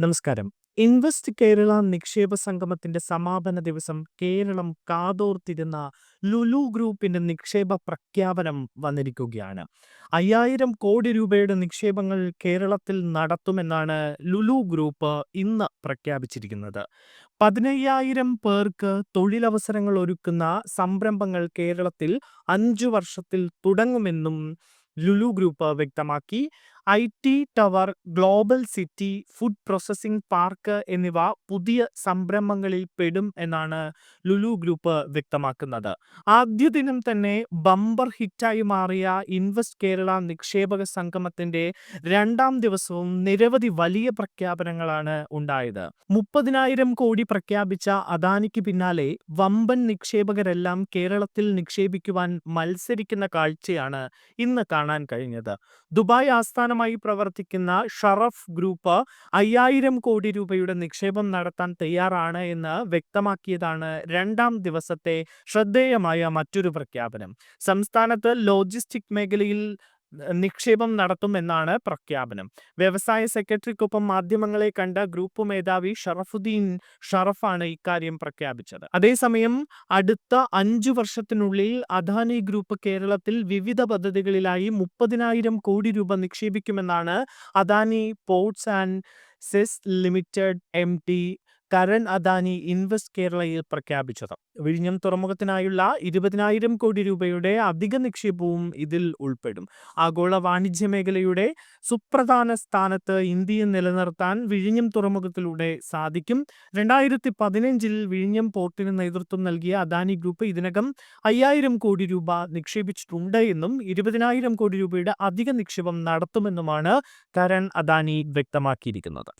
നമസ്കാരം. ഇൻവെസ്റ്റ് കേരള നിക്ഷേപ സംഗമത്തിന്റെ സമാപന ദിവസം കേരളം കാതോർത്തിരുന്ന ലുലു ഗ്രൂപ്പിന്റെ നിക്ഷേപ പ്രഖ്യാപനം വന്നിരിക്കുകയാണ്. അയ്യായിരം കോടി രൂപയുടെ നിക്ഷേപങ്ങൾ കേരളത്തിൽ നടത്തുമെന്നാണ് ലുലു ഗ്രൂപ്പ് ഇന്ന് പ്രഖ്യാപിച്ചിരിക്കുന്നത്. പതിനയ്യായിരം പേർക്ക് തൊഴിലവസരങ്ങൾ ഒരുക്കുന്ന സംരംഭങ്ങൾ കേരളത്തിൽ അഞ്ചു വർഷത്തിൽ തുടങ്ങുമെന്നും ലുലു ഗ്രൂപ്പ് വ്യക്തമാക്കി. I T tower global city food processing park എന്നിവ പുതിയ സംരംഭങ്ങളിൽ പെടും എന്നാണ് ലുലു ഗ്രൂപ്പ് വ്യക്തമാക്കുന്നത്. ആദ്യ ദിനം തന്നെ ബമ്പർ ഹിറ്റായി മാറിയ ഇൻവെസ്റ്റ് കേരള നിക്ഷേപക സംഗമത്തിന്റെ രണ്ടാം ദിവസവും നിരവധി വലിയ പ്രഖ്യാപനങ്ങളാണ് ഉണ്ടായത്. മുപ്പതിനായിരം കോടി പ്രഖ്യാപിച്ച അദാനിക്ക് പിന്നാലെ വമ്പൻ നിക്ഷേപകരെല്ലാം കേരളത്തിൽ നിക്ഷേപിക്കുവാൻ മത്സരിക്കുന്ന കാഴ്ചയാണ് ഇന്ന് കാണാൻ കഴിഞ്ഞത്. ദുബായ് ആസ്ഥാനമായി പ്രവർത്തിക്കുന്ന ഷറഫ് ഗ്രൂപ്പ് അയ്യായിരം കോടി രൂപയുടെ നിക്ഷേപം നടത്താൻ തയ്യാറാണ് എന്ന് വ്യക്തമാക്കിയതാണ് രണ്ടാം ദിവസത്തെ ശ്രദ്ധേയമായ മറ്റൊരു പ്രഖ്യാപനം. സംസ്ഥാനത്ത് ലോജിസ്റ്റിക് മേഖലയിൽ നിക്ഷേപം നടത്തുമെന്നാണ് പ്രഖ്യാപനം. വ്യവസായ സെക്രട്ടറിക്കൊപ്പം മാധ്യമങ്ങളെ കണ്ട ഗ്രൂപ്പ് മേധാവി ഷറഫുദ്ദീൻ ഷറഫാണ് ഇക്കാര്യം പ്രഖ്യാപിച്ചത്. അതേസമയം അടുത്ത അഞ്ചു വർഷത്തിനുള്ളിൽ അദാനി ഗ്രൂപ്പ് കേരളത്തിൽ വിവിധ പദ്ധതികളിലായി മുപ്പതിനായിരം കോടി രൂപ നിക്ഷേപിക്കുമെന്നാണ് Adani ports and SEZ limited M T Karan Adani invest കേരളയിൽ പ്രഖ്യാപിച്ചത്. വിഴിഞ്ഞം തുറമുഖത്തിനായുള്ള ഇരുപതിനായിരം കോടി രൂപയുടെ അധിക നിക്ഷേപവും ഇതിൽ ഉൾപ്പെടും. ആഗോള വാണിജ്യ മേഖലയുടെ സുപ്രധാന സ്ഥാനത്ത് ഇന്ത്യയെ നിലനിർത്താൻ വിഴിഞ്ഞം തുറമുഖത്തിലൂടെ സാധിക്കും. രണ്ടായിരത്തി പതിനഞ്ചിൽ വിഴിഞ്ഞം പോർട്ടിന് നേതൃത്വം നൽകിയ അദാനി ഗ്രൂപ്പ് ഇതിനകം അയ്യായിരം കോടി രൂപ നിക്ഷേപിച്ചിട്ടുണ്ട് എന്നും ഇരുപതിനായിരം കോടി രൂപയുടെ അധിക നിക്ഷേപം നടത്തുമെന്നുമാണ് കരൺ അദാനി വ്യക്തമാക്കിയിരിക്കുന്നത്.